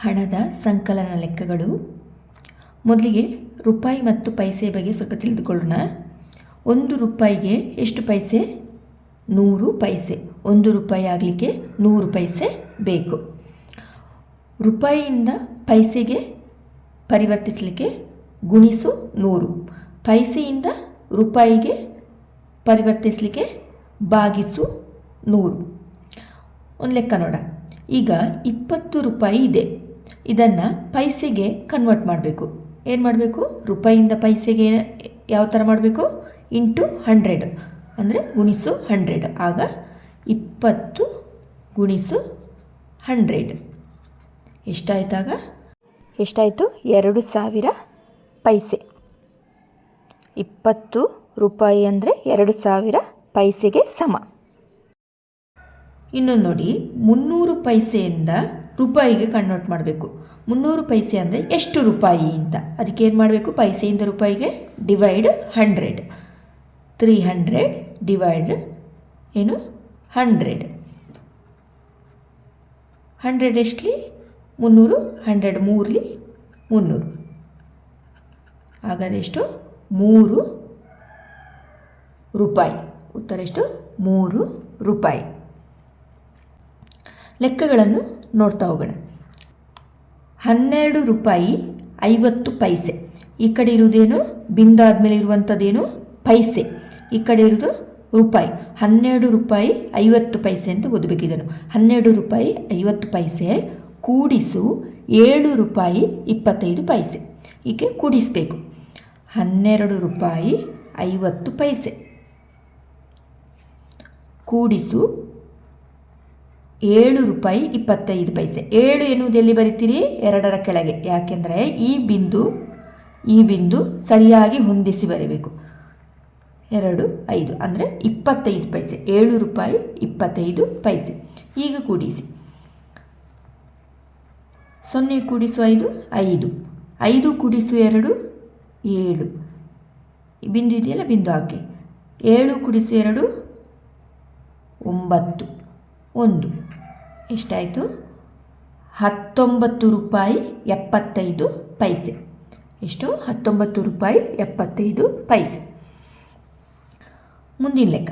ಹಣದ ಸಂಕಲನ ಲೆಕ್ಕಗಳು. ಮೊದಲಿಗೆ ರೂಪಾಯಿ ಮತ್ತು ಪೈಸೆ ಬಗ್ಗೆ ಸ್ವಲ್ಪ ತಿಳಿದುಕೊಳ್ಳೋಣ. ಒಂದು ರೂಪಾಯಿಗೆ ಎಷ್ಟು ಪೈಸೆ? ನೂರು ಪೈಸೆ. ಒಂದು ರೂಪಾಯಿ ಆಗಲಿಕ್ಕೆ ನೂರು ಪೈಸೆ ಬೇಕು. ರೂಪಾಯಿಯಿಂದ ಪೈಸೆಗೆ ಪರಿವರ್ತಿಸಲಿಕ್ಕೆ ಗುಣಿಸು ನೂರು. ಪೈಸೆಯಿಂದ ರೂಪಾಯಿಗೆ ಪರಿವರ್ತಿಸಲಿಕ್ಕೆ ಭಾಗಿಸು ನೂರು. ಒಂದು ಲೆಕ್ಕ ನೋಡ. ಈಗ ಇಪ್ಪತ್ತು ರೂಪಾಯಿ ಇದೆ. ಇದನ್ನು ಪೈಸೆಗೆ ಕನ್ವರ್ಟ್ ಮಾಡಬೇಕು. ಏನು ಮಾಡಬೇಕು? ರೂಪಾಯಿಯಿಂದ ಪೈಸೆಗೆ ಯಾವ ಥರ ಮಾಡಬೇಕು? Into hundred. ಅಂದರೆ ಗುಣಿಸು ಹಂಡ್ರೆಡ್. ಆಗ ಇಪ್ಪತ್ತು ಗುಣಿಸು ಹಂಡ್ರೆಡ್. ಎಷ್ಟಾಯ್ತಾಗ ಎಷ್ಟಾಯಿತು? ಎರಡು ಸಾವಿರ ಪೈಸೆ. ಇಪ್ಪತ್ತು ರೂಪಾಯಿ ಅಂದರೆ ಎರಡು ಸಾವಿರ ಪೈಸೆಗೆ ಸಮ. ಇನ್ನು ನೋಡಿ, ಮುನ್ನೂರು ಪೈಸೆಯಿಂದ ರೂಪಾಯಿಗೆ ಕನ್ವರ್ಟ್ ಮಾಡಬೇಕು. ಮುನ್ನೂರು ಪೈಸೆ ಅಂದರೆ ಎಷ್ಟು ರೂಪಾಯಿ ಅಂತ. ಅದಕ್ಕೆ ಏನು ಮಾಡಬೇಕು? ಪೈಸೆಯಿಂದ ರೂಪಾಯಿಗೆ divide hundred three hundred divide ಏನು? ಹಂಡ್ರೆಡ್ ಹಂಡ್ರೆಡ್ ಎಷ್ಟಲಿ? ಮುನ್ನೂರು. ಹಂಡ್ರೆಡ್ ಮೂರಲಿ ಮುನ್ನೂರು. ಹಾಗಾದರೆ ಎಷ್ಟು? ಮೂರು ರೂಪಾಯಿ. ಉತ್ತರ ಎಷ್ಟು? ಮೂರು ರೂಪಾಯಿ. ಲೆಕ್ಕಗಳನ್ನು ನೋಡ್ತಾ ಹೋಗೋಣ. ಹನ್ನೆರಡು ರೂಪಾಯಿ ಐವತ್ತು ಪೈಸೆ. ಈ ಕಡೆ ಇರುವುದೇನು? ಬಿಂದಾದ್ಮೇಲೆ ಇರುವಂಥದ್ದೇನು? ಪೈಸೆ. ಈ ಕಡೆ ಇರೋದು ರೂಪಾಯಿ. ಹನ್ನೆರಡು ರೂಪಾಯಿ ಐವತ್ತು ಪೈಸೆ ಅಂತ ಓದಬೇಕಿದನು ಹನ್ನೆರಡು ರೂಪಾಯಿ ಐವತ್ತು ಪೈಸೆ ಕೂಡಿಸು ಏಳು ರೂಪಾಯಿ ಇಪ್ಪತ್ತೈದು ಪೈಸೆ. ಈಕೆ ಕೂಡಿಸಬೇಕು. ಹನ್ನೆರಡು ರೂಪಾಯಿ ಐವತ್ತು ಪೈಸೆ. ಕೂಡಿಸು ಏಳು ರೂಪಾಯಿ ಇಪ್ಪತ್ತೈದು ಪೈಸೆ. ಏಳು ಎನ್ನುವುದು ಎಲ್ಲಿ ಬರಿತೀರಿ? ಎರಡರ ಕೆಳಗೆ. ಯಾಕೆಂದರೆ ಈ ಬಿಂದು ಈ ಬಿಂದು ಸರಿಯಾಗಿ ಹೊಂದಿಸಿ ಬರೀಬೇಕು. ಎರಡು, ಐದು. ಅಂದರೆ ಇಪ್ಪತ್ತೈದು ಪೈಸೆ. ಏಳು ರೂಪಾಯಿ ಇಪ್ಪತ್ತೈದು ಪೈಸೆ. ಈಗ ಕೂಡಿಸಿ. ಸೊನ್ನೆ ಕೂಡಿಸು ಐದು ಐದು. ಐದು ಕೂಡಿಸು ಎರಡು, ಏಳು. ಬಿಂದು ಇದೆಯಲ್ಲ? ಬಿಂದು ಹಾಕಿ ಏಳು ಕೂಡಿಸು ಎರಡು, ಒಂಬತ್ತು. ಒಂದು. ಎಷ್ಟಾಯಿತು? ಹತ್ತೊಂಬತ್ತು ರೂಪಾಯಿ ಎಪ್ಪತ್ತೈದು ಪೈಸೆ. ಎಷ್ಟು? ಹತ್ತೊಂಬತ್ತು ರೂಪಾಯಿ ಎಪ್ಪತ್ತೈದು ಪೈಸೆ. ಮುಂದಿನ ಲೆಕ್ಕ.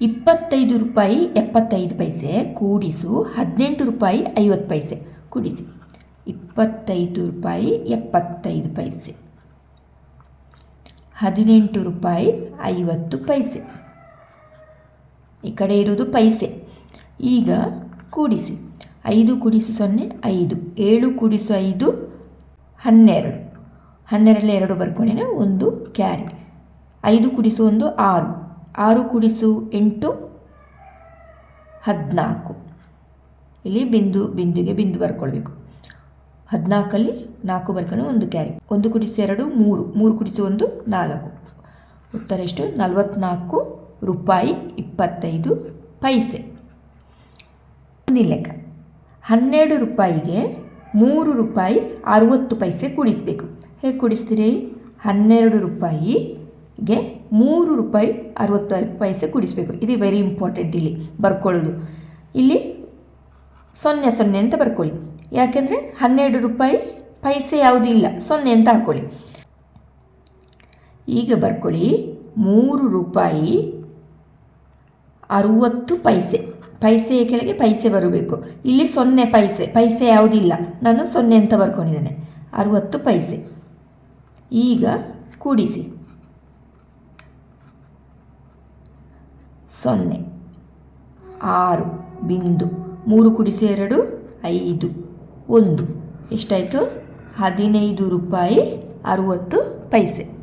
ಇಪ್ಪತ್ತೈದು ರೂಪಾಯಿ ಎಪ್ಪತ್ತೈದು ಪೈಸೆ ಕೂಡಿಸು ಹದಿನೆಂಟು ರೂಪಾಯಿ ಐವತ್ತು ಪೈಸೆ ಕೂಡಿಸಿ. ಇಪ್ಪತ್ತೈದು ರೂಪಾಯಿ ಎಪ್ಪತ್ತೈದು ಪೈಸೆ. ಹದಿನೆಂಟು ರೂಪಾಯಿ ಐವತ್ತು ಪೈಸೆ. ಈ ಕಡೆ ಇರೋದು ಪೈಸೆ. ಈಗ ಕೂಡಿಸಿ. ಐದು ಕೂಡಿಸಿ ಸೊನ್ನೆ, ಐದು. ಏಳು ಕೂಡಿಸು ಐದು, ಹನ್ನೆರಡು. ಹನ್ನೆರಡಲ್ಲಿ ಎರಡು ಬರ್ಕೊಂಡೇನೆ ಒಂದು ಕ್ಯಾರಿ. ಐದು ಕೂಡಿಸು ಒಂದು, ಆರು. ಆರು ಕೂಡಿಸು ಎಂಟು, ಹದಿನಾಲ್ಕು. ಇಲ್ಲಿ ಬಿಂದು, ಬಿಂದುಗೆ ಬಿಂದು ಬರ್ಕೊಳ್ಬೇಕು. ಹದಿನಾಲ್ಕಲ್ಲಿ ನಾಲ್ಕು ಬರ್ಕೊಂಡು ಒಂದು ಕ್ಯಾರಿ. ಒಂದು ಕುಡಿಸು ಎರಡು, ಮೂರು. ಮೂರು ಕುಡಿಸು ಒಂದು, ನಾಲ್ಕು. ಉತ್ತರ ಎಷ್ಟು? ನಲವತ್ತ್ನಾಲ್ಕು ರೂಪಾಯಿ ಇಪ್ಪತ್ತೈದು ಪೈಸೆ. ಮುಂದಿನ ಲೆಕ್ಕ. ಹನ್ನೆರಡು ರೂಪಾಯಿಗೆ ಮೂರು ರೂಪಾಯಿ ಅರುವತ್ತು ಪೈಸೆ ಕೂಡಿಸಬೇಕು. ಹೇಗೆ ಕೂಡಿಸ್ತೀರಿ? ಹನ್ನೆರಡು ರೂಪಾಯಿಗೆ ಮೂರು ರೂಪಾಯಿ ಅರುವತ್ತು ಪೈಸೆ ಕೂಡಿಸಬೇಕು. ಇದು ವೆರಿ ಇಂಪಾರ್ಟೆಂಟ್ ಇಲ್ಲಿ ಬರ್ಕೊಳ್ಳೋದು. ಇಲ್ಲಿ ಸೊನ್ನೆ ಸೊನ್ನೆ ಅಂತ ಬರ್ಕೊಳ್ಳಿ. ಯಾಕೆಂದರೆ ಹನ್ನೆರಡು ರೂಪಾಯಿ ಪೈಸೆ ಯಾವುದೂ ಇಲ್ಲ. ಸೊನ್ನೆ ಅಂತ ಹಾಕ್ಕೊಳ್ಳಿ ಈಗ ಬರ್ಕೊಳ್ಳಿ. ಮೂರು ರೂಪಾಯಿ ಅರುವತ್ತು ಪೈಸೆ. ಪೈಸೆಯ ಕೆಳಗೆ ಪೈಸೆ ಬರಬೇಕು. ಇಲ್ಲಿ ಸೊನ್ನೆ ಪೈಸೆ ಪೈಸೆ ಯಾವುದಿಲ್ಲ. ನಾನು ಸೊನ್ನೆ ಅಂತ ಬರ್ಕೊಂಡಿದ್ದೇನೆ. ಅರುವತ್ತು ಪೈಸೆ. ಈಗ ಕೂಡಿಸಿ. ಸೊನ್ನೆ, ಆರು, ಬಿಂದು, ಮೂರು ಕುಡಿಸಿ ಎರಡು, ಐದು, ಒಂದು. ಎಷ್ಟಾಯಿತು? ಹದಿನೈದು ರೂಪಾಯಿ ಅರುವತ್ತು ಪೈಸೆ.